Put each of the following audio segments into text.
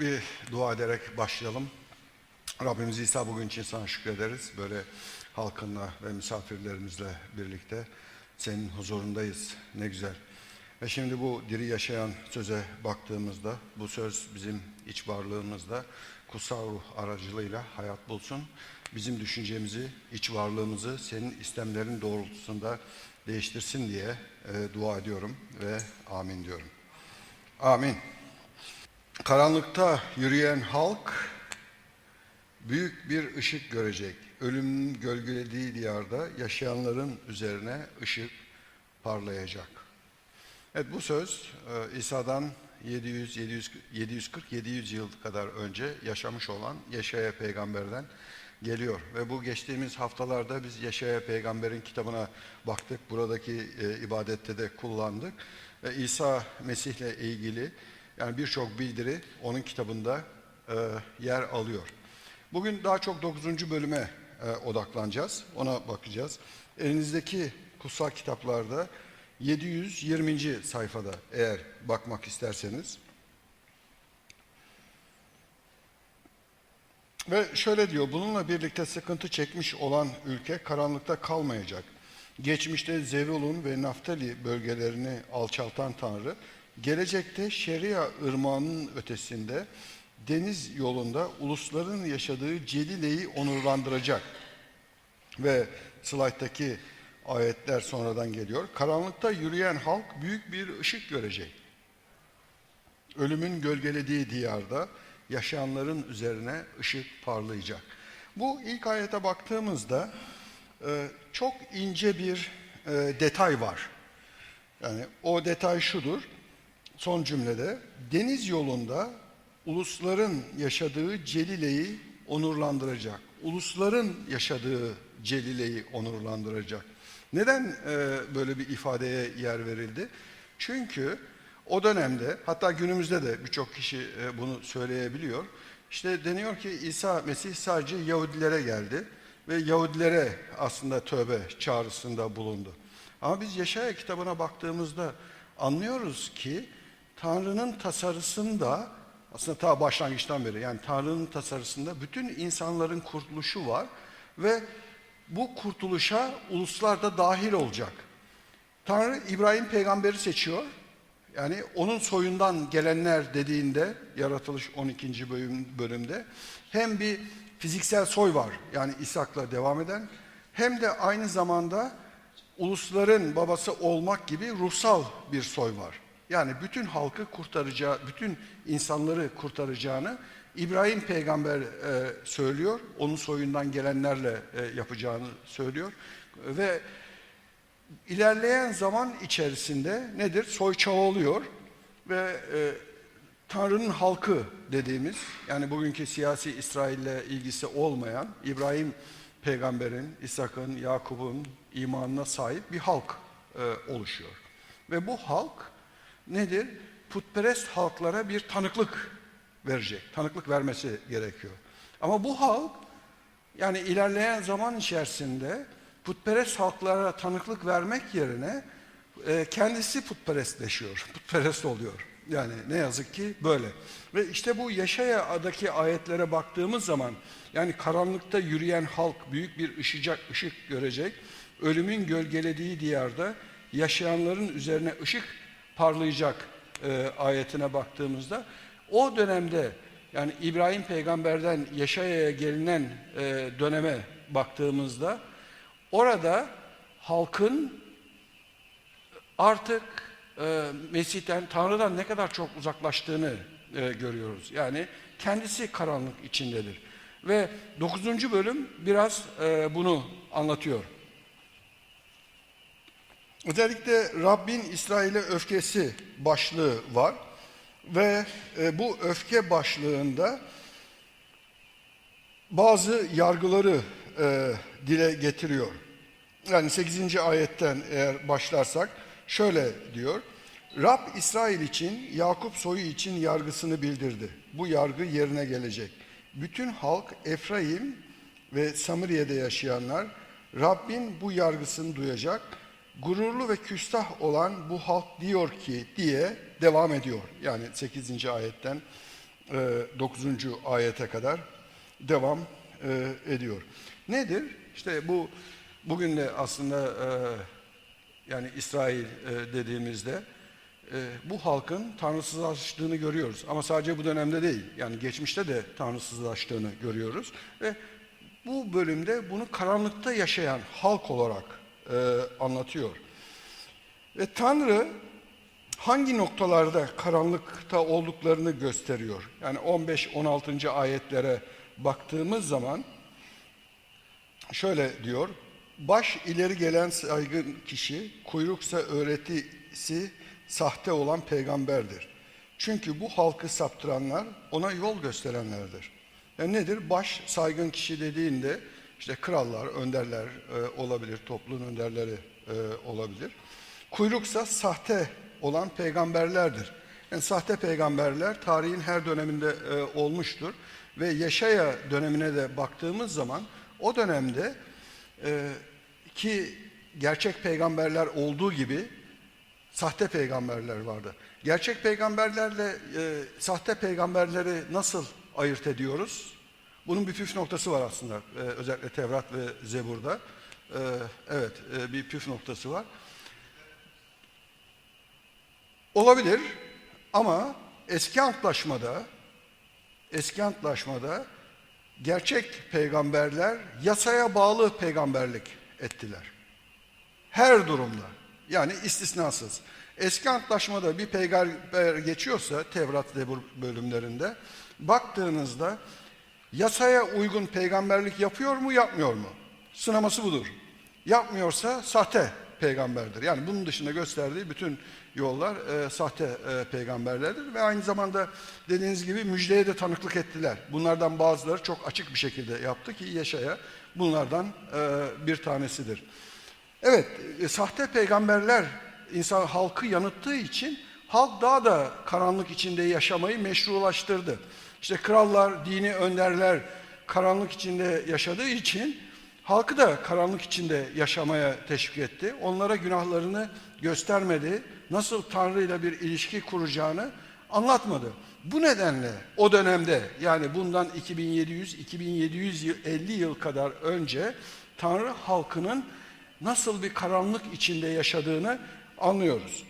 bir dua ederek başlayalım. Rabbimiz İsa bugün için sana şükrederiz. Böyle halkınla ve misafirlerimizle birlikte senin huzurundayız. Ne güzel. Ve şimdi bu diri yaşayan söze baktığımızda bu söz bizim iç varlığımızda kutsal ruh aracılığıyla hayat bulsun. Bizim düşüncemizi, iç varlığımızı senin istemlerin doğrultusunda değiştirsin diye e, dua ediyorum ve amin diyorum. Amin. Karanlıkta yürüyen halk büyük bir ışık görecek. Ölümün gölgelediği diyarda yaşayanların üzerine ışık parlayacak. Evet bu söz e, İsa'dan 700 700 740 700 yıl kadar önce yaşamış olan Yaşaya peygamberden geliyor ve bu geçtiğimiz haftalarda biz Yaşaya peygamberin kitabına baktık. Buradaki e, ibadette de kullandık. Ve İsa Mesih'le ilgili yani birçok bildiri onun kitabında e, yer alıyor. Bugün daha çok 9. bölüme e, odaklanacağız. Ona bakacağız. Elinizdeki kutsal kitaplarda 720. sayfada eğer bakmak isterseniz. Ve şöyle diyor, bununla birlikte sıkıntı çekmiş olan ülke karanlıkta kalmayacak. Geçmişte Zevulun ve Naftali bölgelerini alçaltan Tanrı, gelecekte Şeria ırmağının ötesinde deniz yolunda ulusların yaşadığı Celile'yi onurlandıracak. Ve slayttaki ayetler sonradan geliyor. Karanlıkta yürüyen halk büyük bir ışık görecek. Ölümün gölgelediği diyarda yaşayanların üzerine ışık parlayacak. Bu ilk ayete baktığımızda e, çok ince bir e, detay var. Yani o detay şudur. Son cümlede deniz yolunda ulusların yaşadığı Celile'yi onurlandıracak. Ulusların yaşadığı Celile'yi onurlandıracak. Neden e, böyle bir ifadeye yer verildi? Çünkü o dönemde hatta günümüzde de birçok kişi e, bunu söyleyebiliyor. İşte deniyor ki İsa Mesih sadece Yahudilere geldi ve Yahudilere aslında tövbe çağrısında bulundu. Ama biz Yaşaya kitabına baktığımızda anlıyoruz ki Tanrı'nın tasarısında aslında ta başlangıçtan beri yani Tanrı'nın tasarısında bütün insanların kurtuluşu var ve bu kurtuluşa uluslar da dahil olacak. Tanrı İbrahim peygamberi seçiyor. Yani onun soyundan gelenler dediğinde yaratılış 12. bölüm, bölümde hem bir fiziksel soy var yani İshak'la devam eden hem de aynı zamanda ulusların babası olmak gibi ruhsal bir soy var. Yani bütün halkı kurtaracağı, bütün insanları kurtaracağını İbrahim peygamber e, söylüyor. Onun soyundan gelenlerle e, yapacağını söylüyor. Ve ilerleyen zaman içerisinde nedir? Soy çoğalıyor ve e, Tanrı'nın halkı dediğimiz yani bugünkü siyasi İsrail'le ilgisi olmayan İbrahim peygamberin, İshak'ın, Yakup'un imanına sahip bir halk e, oluşuyor. Ve bu halk nedir? Putperest halklara bir tanıklık verecek. Tanıklık vermesi gerekiyor. Ama bu halk yani ilerleyen zaman içerisinde putperest halklara tanıklık vermek yerine e, kendisi putperestleşiyor. Putperest oluyor. Yani ne yazık ki böyle. Ve işte bu Yaşaya'daki ayetlere baktığımız zaman yani karanlıkta yürüyen halk büyük bir ışıcak ışık görecek. Ölümün gölgelediği diyarda yaşayanların üzerine ışık parlayacak e, ayetine baktığımızda o dönemde yani İbrahim peygamberden Yaşaya'ya gelinen e, döneme baktığımızda orada halkın artık e, Mesih'ten, Tanrı'dan ne kadar çok uzaklaştığını e, görüyoruz. Yani kendisi karanlık içindedir. Ve 9. bölüm biraz e, bunu anlatıyor. Özellikle Rabbin İsrail'e öfkesi başlığı var. Ve e, bu öfke başlığında bazı yargıları e, dile getiriyor. Yani 8. ayetten eğer başlarsak şöyle diyor. Rab İsrail için, Yakup soyu için yargısını bildirdi. Bu yargı yerine gelecek. Bütün halk Efraim ve Samiriye'de yaşayanlar Rabbin bu yargısını duyacak. Gururlu ve küstah olan bu halk diyor ki diye devam ediyor. Yani 8. ayetten 9. ayete kadar devam e, ediyor. Nedir? İşte bu bugün de aslında e, yani İsrail e, dediğimizde e, bu halkın tanrısızlaştığını görüyoruz. Ama sadece bu dönemde değil. Yani geçmişte de tanrısızlaştığını görüyoruz. Ve bu bölümde bunu karanlıkta yaşayan halk olarak e, anlatıyor. Ve Tanrı hangi noktalarda karanlıkta olduklarını gösteriyor. Yani 15-16. ayetlere baktığımız zaman şöyle diyor. Baş ileri gelen saygın kişi, kuyruksa öğretisi sahte olan peygamberdir. Çünkü bu halkı saptıranlar ona yol gösterenlerdir. Yani nedir? Baş saygın kişi dediğinde işte krallar, önderler e, olabilir, topluluğun önderleri e, olabilir. Kuyruksa sahte olan peygamberlerdir. Yani sahte peygamberler tarihin her döneminde e, olmuştur. Ve Yaşaya dönemine de baktığımız zaman o dönemde e, ki gerçek peygamberler olduğu gibi sahte peygamberler vardı. Gerçek peygamberlerle e, sahte peygamberleri nasıl ayırt ediyoruz? Bunun bir püf noktası var aslında. E, özellikle Tevrat ve Zebur'da. E, evet, e, bir püf noktası var. Olabilir ama eski antlaşmada eski antlaşmada gerçek peygamberler yasaya bağlı peygamberlik ettiler. Her durumda. Yani istisnasız. Eski antlaşmada bir peygamber geçiyorsa Tevrat Zebur bölümlerinde baktığınızda yasaya uygun peygamberlik yapıyor mu yapmıyor mu? Sınaması budur. Yapmıyorsa sahte peygamberdir. Yani bunun dışında gösterdiği bütün yollar e, sahte e, peygamberlerdir ve aynı zamanda dediğiniz gibi müjdeye de tanıklık ettiler. Bunlardan bazıları çok açık bir şekilde yaptı ki Yaşaya bunlardan e, bir tanesidir. Evet, e, sahte peygamberler insan halkı yanıttığı için halk daha da karanlık içinde yaşamayı meşrulaştırdı. İşte krallar, dini önderler karanlık içinde yaşadığı için halkı da karanlık içinde yaşamaya teşvik etti. Onlara günahlarını göstermedi. Nasıl Tanrı ile bir ilişki kuracağını anlatmadı. Bu nedenle o dönemde yani bundan 2700-2750 yıl kadar önce Tanrı halkının nasıl bir karanlık içinde yaşadığını anlıyoruz.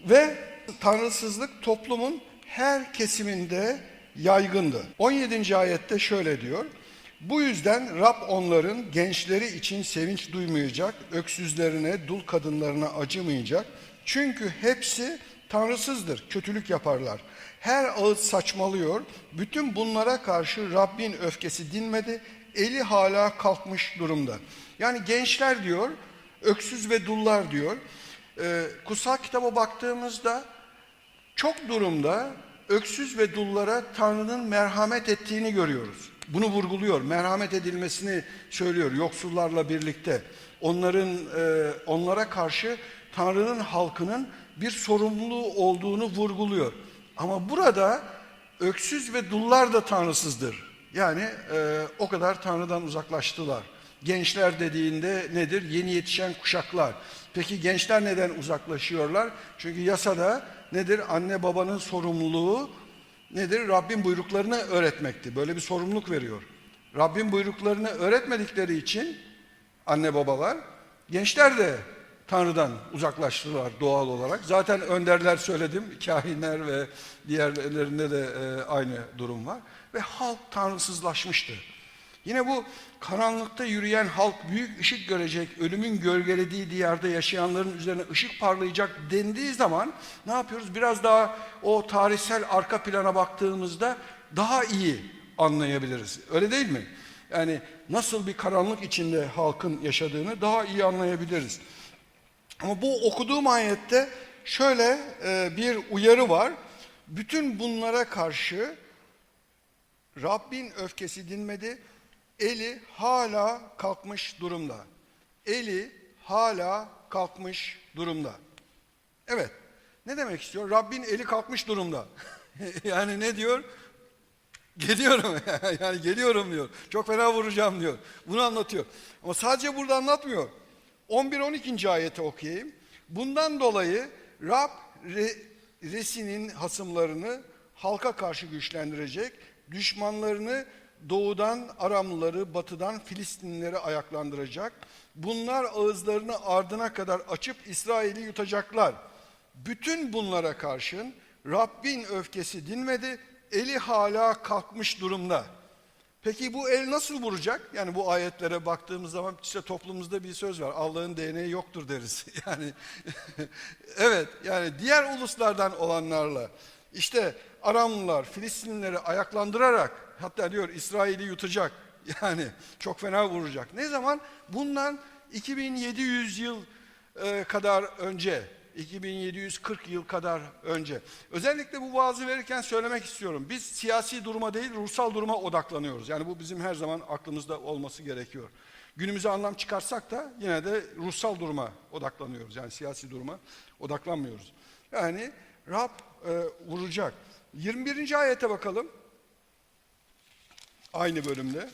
Ve tanrısızlık toplumun her kesiminde yaygındı. 17. ayette şöyle diyor. Bu yüzden Rab onların gençleri için sevinç duymayacak, öksüzlerine, dul kadınlarına acımayacak. Çünkü hepsi tanrısızdır, kötülük yaparlar. Her ağıt saçmalıyor. Bütün bunlara karşı Rabbin öfkesi dinmedi. Eli hala kalkmış durumda. Yani gençler diyor, öksüz ve dullar diyor. Ee, kutsal kitaba baktığımızda çok durumda öksüz ve dullara Tanrı'nın merhamet ettiğini görüyoruz. Bunu vurguluyor, merhamet edilmesini söylüyor yoksullarla birlikte. Onların e, onlara karşı Tanrı'nın halkının bir sorumluluğu olduğunu vurguluyor. Ama burada öksüz ve dullar da tanrısızdır. Yani e, o kadar Tanrı'dan uzaklaştılar. Gençler dediğinde nedir? Yeni yetişen kuşaklar. Peki gençler neden uzaklaşıyorlar? Çünkü yasada nedir? Anne babanın sorumluluğu nedir? Rabbin buyruklarını öğretmekti. Böyle bir sorumluluk veriyor. Rabbin buyruklarını öğretmedikleri için anne babalar, gençler de Tanrı'dan uzaklaştılar doğal olarak. Zaten önderler söyledim, kahinler ve diğerlerinde de e, aynı durum var. Ve halk tanrısızlaşmıştı. Yine bu karanlıkta yürüyen halk büyük ışık görecek, ölümün gölgelediği diyarda yaşayanların üzerine ışık parlayacak dendiği zaman ne yapıyoruz? Biraz daha o tarihsel arka plana baktığımızda daha iyi anlayabiliriz. Öyle değil mi? Yani nasıl bir karanlık içinde halkın yaşadığını daha iyi anlayabiliriz. Ama bu okuduğum ayette şöyle e, bir uyarı var. Bütün bunlara karşı Rabbin öfkesi dinmedi. Eli hala kalkmış durumda. Eli hala kalkmış durumda. Evet. Ne demek istiyor? Rabbin eli kalkmış durumda. yani ne diyor? Geliyorum yani geliyorum diyor. Çok fena vuracağım diyor. Bunu anlatıyor. Ama sadece burada anlatmıyor. 11-12. ayeti okuyayım. Bundan dolayı Rab Re, Resinin hasımlarını halka karşı güçlendirecek. Düşmanlarını doğudan Aramlıları, batıdan Filistinlileri ayaklandıracak. Bunlar ağızlarını ardına kadar açıp İsrail'i yutacaklar. Bütün bunlara karşın Rabbin öfkesi dinmedi, eli hala kalkmış durumda. Peki bu el nasıl vuracak? Yani bu ayetlere baktığımız zaman işte toplumumuzda bir söz var. Allah'ın değneği yoktur deriz. Yani evet yani diğer uluslardan olanlarla işte Aramlılar, Filistinlileri ayaklandırarak hatta diyor İsrail'i yutacak. Yani çok fena vuracak. Ne zaman? Bundan 2700 yıl e, kadar önce 2740 yıl kadar önce. Özellikle bu vaazı verirken söylemek istiyorum. Biz siyasi duruma değil ruhsal duruma odaklanıyoruz. Yani bu bizim her zaman aklımızda olması gerekiyor. Günümüze anlam çıkarsak da yine de ruhsal duruma odaklanıyoruz. Yani siyasi duruma odaklanmıyoruz. Yani Rab e, vuracak. 21. ayete bakalım. Aynı bölümde.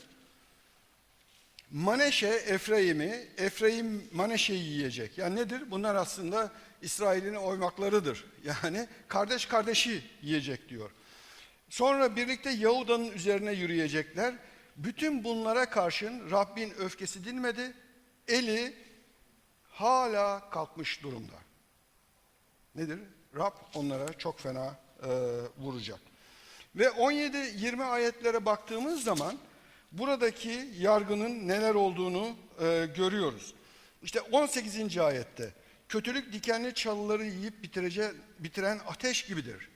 Maneşe Efraim'i, Efraim Maneşe'yi yiyecek. Yani nedir? Bunlar aslında İsrail'in oymaklarıdır. Yani kardeş kardeşi yiyecek diyor. Sonra birlikte Yahuda'nın üzerine yürüyecekler. Bütün bunlara karşın Rabbin öfkesi dinmedi. Eli hala kalkmış durumda. Nedir? Rab onlara çok fena e, vuracak. Ve 17-20 ayetlere baktığımız zaman buradaki yargının neler olduğunu e, görüyoruz. İşte 18. ayette kötülük dikenli çalıları yiyip bitirece, bitiren ateş gibidir.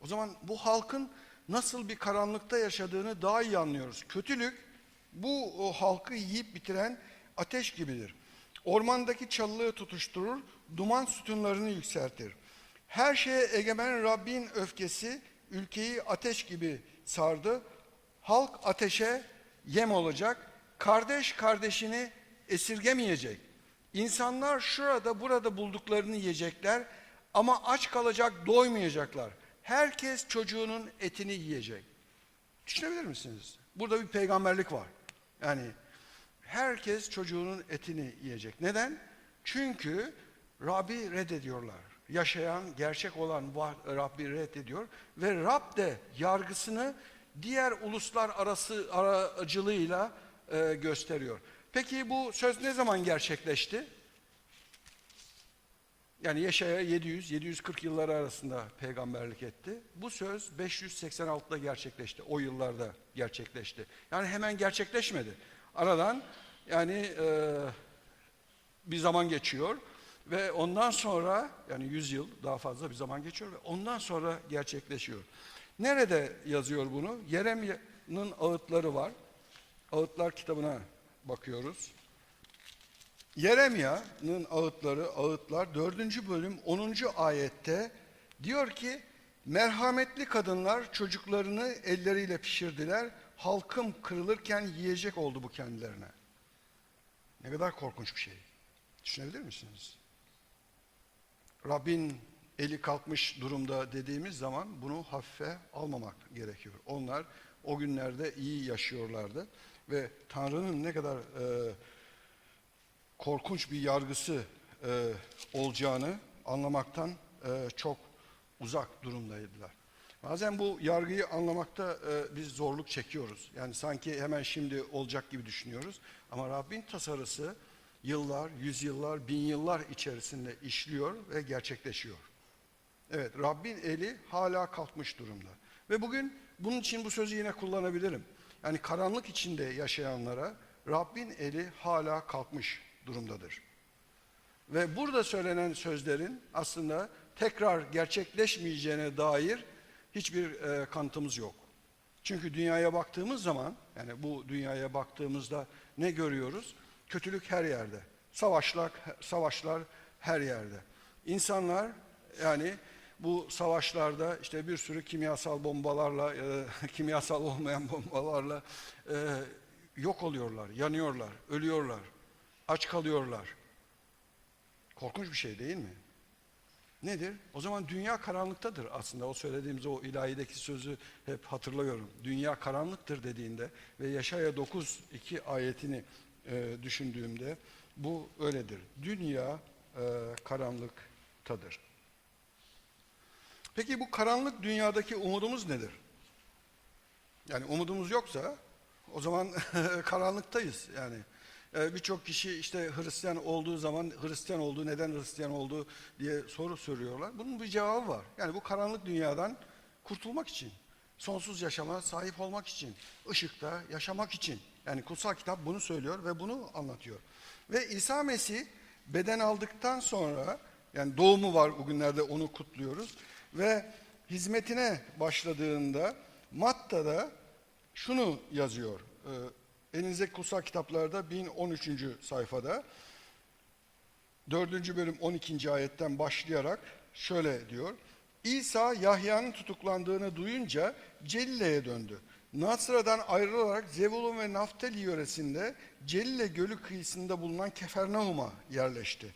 O zaman bu halkın nasıl bir karanlıkta yaşadığını daha iyi anlıyoruz. Kötülük bu o halkı yiyip bitiren ateş gibidir. Ormandaki çalılığı tutuşturur, duman sütunlarını yükseltir. Her şeye egemen Rabbin öfkesi ülkeyi ateş gibi sardı. Halk ateşe yem olacak. Kardeş kardeşini esirgemeyecek. İnsanlar şurada burada bulduklarını yiyecekler ama aç kalacak, doymayacaklar. Herkes çocuğunun etini yiyecek. Düşünebilir misiniz? Burada bir peygamberlik var. Yani herkes çocuğunun etini yiyecek. Neden? Çünkü Rabbi reddediyorlar. Yaşayan, gerçek olan Rabbi reddediyor ve Rab de yargısını diğer uluslar arası aracılığıyla e, gösteriyor. Peki bu söz ne zaman gerçekleşti? Yani Yaşaya 700-740 yılları arasında peygamberlik etti. Bu söz 586'da gerçekleşti. O yıllarda gerçekleşti. Yani hemen gerçekleşmedi. Aradan yani e, bir zaman geçiyor ve ondan sonra yani 100 yıl daha fazla bir zaman geçiyor ve ondan sonra gerçekleşiyor. Nerede yazıyor bunu? Yeremya'nın ağıtları var. Ağıtlar kitabına bakıyoruz. Yeremya'nın ağıtları, ağıtlar 4. bölüm 10. ayette diyor ki merhametli kadınlar çocuklarını elleriyle pişirdiler. Halkım kırılırken yiyecek oldu bu kendilerine. Ne kadar korkunç bir şey. Düşünebilir misiniz? Rabbin eli kalkmış durumda dediğimiz zaman bunu hafife almamak gerekiyor. Onlar o günlerde iyi yaşıyorlardı ve Tanrı'nın ne kadar e, korkunç bir yargısı e, olacağını anlamaktan e, çok uzak durumdaydılar. Bazen bu yargıyı anlamakta e, biz zorluk çekiyoruz. Yani sanki hemen şimdi olacak gibi düşünüyoruz. Ama Rabbin tasarısı yıllar, yüzyıllar, bin yıllar içerisinde işliyor ve gerçekleşiyor. Evet, Rabbin eli hala kalkmış durumda. Ve bugün bunun için bu sözü yine kullanabilirim. Yani karanlık içinde yaşayanlara Rabbin eli hala kalkmış durumdadır. Ve burada söylenen sözlerin aslında tekrar gerçekleşmeyeceğine dair hiçbir e, kanıtımız yok. Çünkü dünyaya baktığımız zaman, yani bu dünyaya baktığımızda ne görüyoruz? Kötülük her yerde. Savaşlar, savaşlar her yerde. İnsanlar yani bu savaşlarda işte bir sürü kimyasal bombalarla, e, kimyasal olmayan bombalarla e, yok oluyorlar, yanıyorlar, ölüyorlar, aç kalıyorlar. Korkunç bir şey değil mi? Nedir? O zaman dünya karanlıktadır aslında. O söylediğimiz o ilahideki sözü hep hatırlıyorum. Dünya karanlıktır dediğinde ve Yaşaya 9.2 ayetini e, düşündüğümde bu öyledir. Dünya e, karanlıktadır. Peki bu karanlık dünyadaki umudumuz nedir? Yani umudumuz yoksa o zaman karanlıktayız yani. Ee, Birçok kişi işte Hristiyan olduğu zaman Hristiyan olduğu neden Hristiyan olduğu diye soru soruyorlar. Bunun bir cevabı var. Yani bu karanlık dünyadan kurtulmak için, sonsuz yaşama sahip olmak için, ışıkta yaşamak için. Yani kutsal kitap bunu söylüyor ve bunu anlatıyor. Ve İsa Mesih beden aldıktan sonra yani doğumu var bugünlerde onu kutluyoruz ve hizmetine başladığında Matta'da şunu yazıyor. Ee, elinizdeki kutsal kitaplarda 1013. sayfada 4. bölüm 12. ayetten başlayarak şöyle diyor. İsa Yahya'nın tutuklandığını duyunca Celile'ye döndü. Nasra'dan ayrılarak Zebulun ve Naftali yöresinde Celile Gölü kıyısında bulunan Kefernaum'a yerleşti.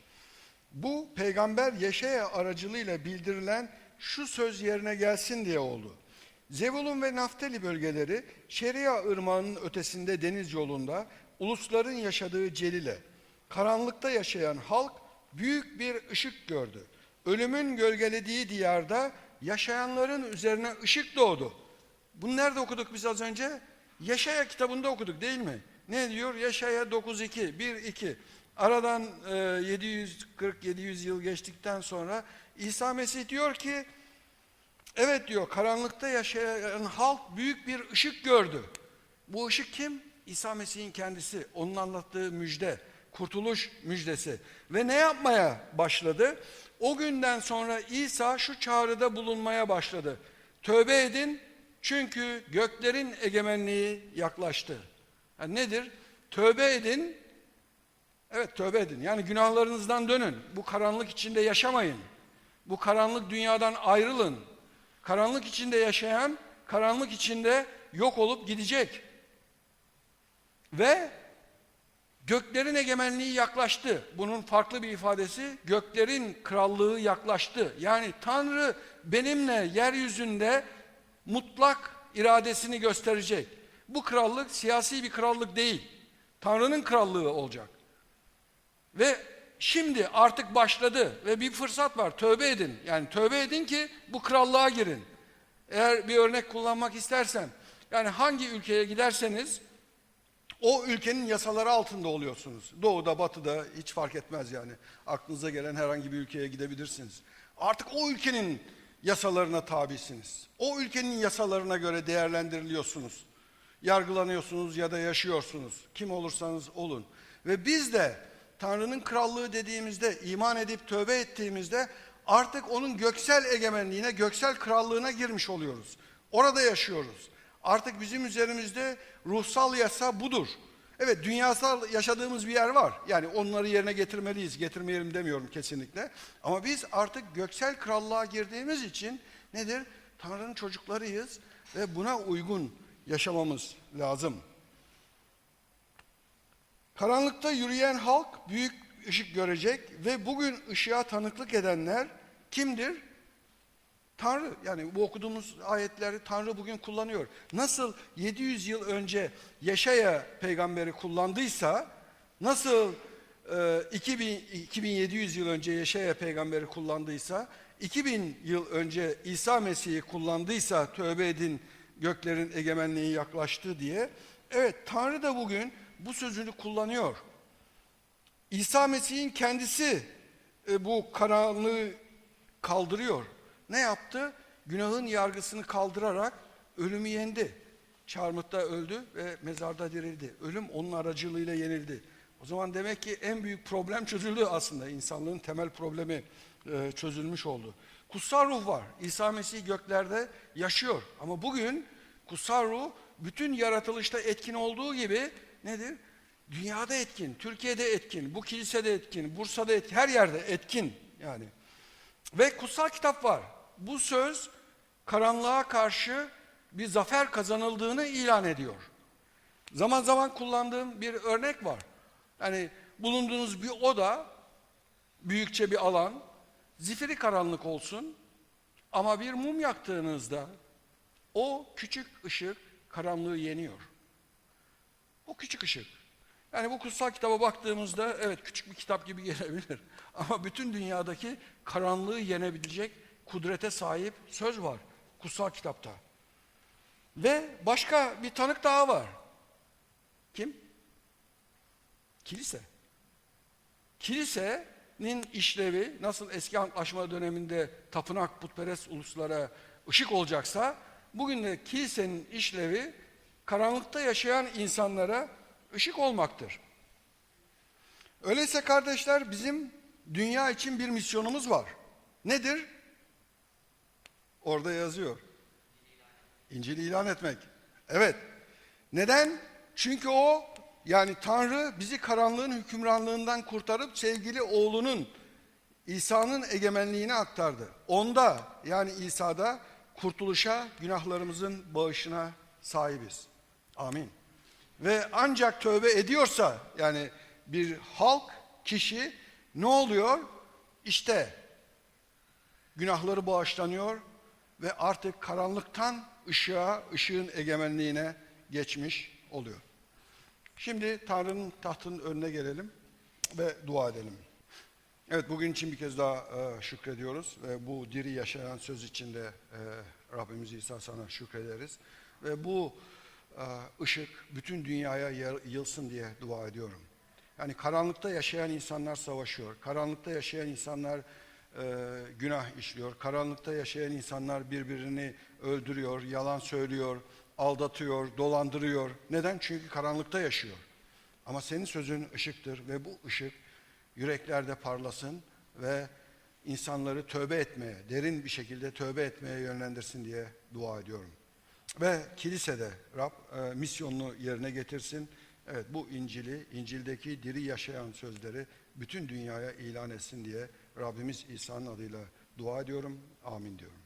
Bu peygamber Yeşaya aracılığıyla bildirilen şu söz yerine gelsin diye oldu. Zebulun ve Naftali bölgeleri Şeria ırmağının ötesinde deniz yolunda ulusların yaşadığı Celile. Karanlıkta yaşayan halk büyük bir ışık gördü. Ölümün gölgelediği diyarda yaşayanların üzerine ışık doğdu. Bunu nerede okuduk biz az önce? Yaşaya kitabında okuduk değil mi? Ne diyor? Yaşaya 9.2, 1.2. Aradan e, 740-700 yıl geçtikten sonra İsa Mesih diyor ki, evet diyor karanlıkta yaşayan halk büyük bir ışık gördü. Bu ışık kim? İsa Mesih'in kendisi. Onun anlattığı müjde, kurtuluş müjdesi. Ve ne yapmaya başladı? O günden sonra İsa şu çağrıda bulunmaya başladı. Tövbe edin çünkü göklerin egemenliği yaklaştı. Yani nedir? Tövbe edin. Evet tövbe edin. Yani günahlarınızdan dönün. Bu karanlık içinde yaşamayın. Bu karanlık dünyadan ayrılın. Karanlık içinde yaşayan, karanlık içinde yok olup gidecek. Ve göklerin egemenliği yaklaştı. Bunun farklı bir ifadesi göklerin krallığı yaklaştı. Yani Tanrı benimle yeryüzünde mutlak iradesini gösterecek. Bu krallık siyasi bir krallık değil. Tanrı'nın krallığı olacak. Ve şimdi artık başladı ve bir fırsat var. Tövbe edin. Yani tövbe edin ki bu krallığa girin. Eğer bir örnek kullanmak istersem, yani hangi ülkeye giderseniz o ülkenin yasaları altında oluyorsunuz. Doğuda, batıda hiç fark etmez yani. Aklınıza gelen herhangi bir ülkeye gidebilirsiniz. Artık o ülkenin yasalarına tabisiniz. O ülkenin yasalarına göre değerlendiriliyorsunuz. Yargılanıyorsunuz ya da yaşıyorsunuz. Kim olursanız olun. Ve biz de Tanrı'nın krallığı dediğimizde, iman edip tövbe ettiğimizde artık onun göksel egemenliğine, göksel krallığına girmiş oluyoruz. Orada yaşıyoruz. Artık bizim üzerimizde ruhsal yasa budur. Evet dünyasal yaşadığımız bir yer var. Yani onları yerine getirmeliyiz. Getirmeyelim demiyorum kesinlikle. Ama biz artık göksel krallığa girdiğimiz için nedir? Tanrı'nın çocuklarıyız ve buna uygun yaşamamız lazım. Karanlıkta yürüyen halk büyük ışık görecek ve bugün ışığa tanıklık edenler kimdir? Tanrı yani bu okuduğumuz ayetleri Tanrı bugün kullanıyor. Nasıl 700 yıl önce Yaşaya peygamberi kullandıysa, nasıl e, 2000, 2700 yıl önce Yaşaya peygamberi kullandıysa, 2000 yıl önce İsa Mesih'i kullandıysa tövbe edin göklerin egemenliği yaklaştı diye. Evet Tanrı da bugün bu sözünü kullanıyor. İsa Mesih'in kendisi e, bu karanlığı kaldırıyor. Ne yaptı? Günahın yargısını kaldırarak ölümü yendi. Çarmıhta öldü ve mezarda dirildi. Ölüm onun aracılığıyla yenildi. O zaman demek ki en büyük problem çözüldü aslında. İnsanlığın temel problemi e, çözülmüş oldu. Kutsal ruh var. İsa Mesih göklerde yaşıyor. Ama bugün kutsal ruh bütün yaratılışta etkin olduğu gibi nedir? Dünyada etkin, Türkiye'de etkin, bu kilisede etkin, Bursa'da etkin, her yerde etkin yani. Ve kutsal kitap var. Bu söz karanlığa karşı bir zafer kazanıldığını ilan ediyor. Zaman zaman kullandığım bir örnek var. Yani bulunduğunuz bir oda, büyükçe bir alan, zifiri karanlık olsun ama bir mum yaktığınızda o küçük ışık karanlığı yeniyor. O küçük ışık. Yani bu kutsal kitaba baktığımızda evet küçük bir kitap gibi gelebilir. Ama bütün dünyadaki karanlığı yenebilecek kudrete sahip söz var kutsal kitapta. Ve başka bir tanık daha var. Kim? Kilise. Kilisenin işlevi nasıl eski antlaşma döneminde tapınak putperest uluslara ışık olacaksa bugün de kilisenin işlevi karanlıkta yaşayan insanlara ışık olmaktır. Öyleyse kardeşler bizim dünya için bir misyonumuz var. Nedir? Orada yazıyor. İncil'i ilan etmek. Evet. Neden? Çünkü o yani Tanrı bizi karanlığın hükümranlığından kurtarıp sevgili oğlunun İsa'nın egemenliğine aktardı. Onda yani İsa'da kurtuluşa, günahlarımızın bağışına sahibiz. Amin. Ve ancak tövbe ediyorsa yani bir halk, kişi ne oluyor? İşte günahları bağışlanıyor ve artık karanlıktan ışığa, ışığın egemenliğine geçmiş oluyor. Şimdi Tanrı'nın tahtının önüne gelelim ve dua edelim. Evet bugün için bir kez daha e, şükrediyoruz ve bu diri yaşayan söz içinde e, Rabbimiz İsa sana şükrederiz. Ve bu e, ışık bütün dünyaya yayılsın diye dua ediyorum. Yani karanlıkta yaşayan insanlar savaşıyor. Karanlıkta yaşayan insanlar e, günah işliyor. Karanlıkta yaşayan insanlar birbirini öldürüyor, yalan söylüyor, aldatıyor, dolandırıyor. Neden? Çünkü karanlıkta yaşıyor. Ama senin sözün ışıktır ve bu ışık yüreklerde parlasın ve insanları tövbe etmeye, derin bir şekilde tövbe etmeye yönlendirsin diye dua ediyorum. Ve kilisede Rab e, misyonunu yerine getirsin. Evet bu İncil'i, İncil'deki diri yaşayan sözleri bütün dünyaya ilan etsin diye Rabbimiz İsa'nın adıyla dua ediyorum. Amin diyorum.